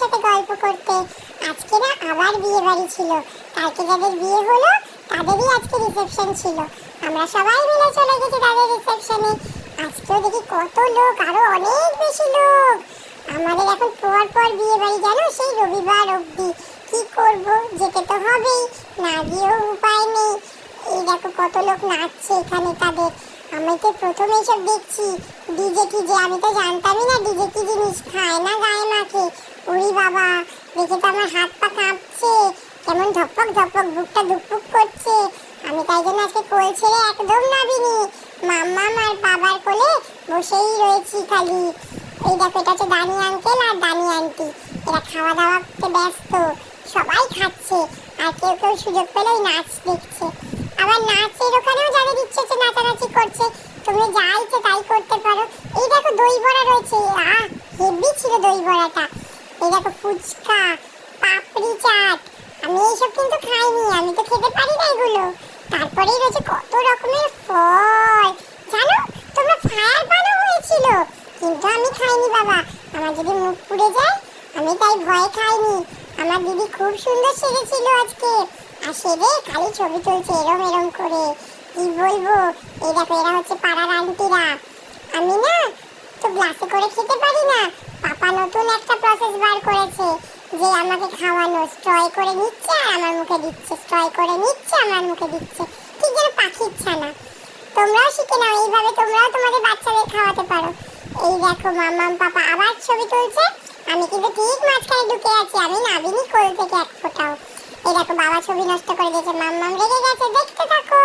সাথে গল্প করতে। আজকে না আবার বিয়ে বাড়ি ছিল। কালকে যাদের বিয়ে হলো, তাদেরই আজকে রিসেপশন ছিল। আমরা সবাই মিলে চলে গেছি তাদের রিসেপশনে আজকেও দেখি কত লোক, আরও অনেক বেশি লোক। আমাদের এখন পর পর বিয়ে বাড়ি, জানো? সেই রবিবার অবধি। কি করব? যেতে তো হবেই। না গিয়েও উপায় নেই। এই দেখো কত লোক নাচছে এখানে তাদের। আমি তো প্রথম এইসব দেখছি। ডিজে যে, আমি তো জানতামই না ডিজে কি জিনিস খায় না গায়ে মাখে উড়ি বাবা, দেখে তো আমার হাত পা কাঁপছে। কেমন ধপক ধপক বুকটা ধুকপুক করছে। আমি তাই জন্য আজকে কোল ছেড়ে একদম নাবিনি মাম্মা আর বাবার কোলে বসেই রয়েছি খালি। এই দেখো, এটা হচ্ছে দানি আঙ্কেল আর দানি আন্টি এরা খাওয়া দাওয়াতে ব্যস্ত। সবাই খাচ্ছে। আর কেউ কেউ সুযোগ পেলে ওই নাচ দেখছে। আবার নাচের ওখানেও যাদের ইচ্ছে হচ্ছে নাচানাচি যা তাই করতে পারো। এই দেখো দই বড়া রয়েছে। আহ হেভি ছিল দই বড়াটা এই দেখো ফুচকা, পাপড়ি চাট। আমি এইসব কিন্তু খাইনি, আমি তো খেতে পারি না এগুলো। তারপরেই রয়েছে কত রকমের ফল। জানো, তোমরা ফায়ার পানো হয়েছিল, কিন্তু আমি খাইনি বাবা। আমার যদি মুখ পুড়ে যায়, আমি তাই ভয় খাইনি। আমার দিদি খুব সুন্দর সেজেছিল আজকে। আর সেজে খালি ছবি তুলছে এরম এরম করে। কি বলব? এই দেখো এরা হচ্ছে পাড়ার আন্টিরা। আমি না তো গ্লাসে করে খেতে পারি না। পাপা নতুন একটা প্রসেস বার করেছে যে আমাকে খাওয়ানো। স্ট্রয় করে নিচ্ছে আর আমার মুখে দিচ্ছে। স্ট্রয় করে নিচ্ছে, আমার মুখে দিচ্ছে। ঠিক যেন পাখির ছানা তোমরাও শিখে নাও, এইভাবে তোমরাও তোমাদের বাচ্চাদের খাওয়াতে পারো। এই দেখো মামাম পাপা আবার ছবি তুলছে। আমি কিন্তু ঠিক মাঝখানে ঢুকে আছি। আমি নাবিনি কোল থেকে এক ফোটাও। এই দেখো বাবা ছবি নষ্ট করে দিয়েছে। মাম্মাম রেগে গেছে। দেখতে থাকো।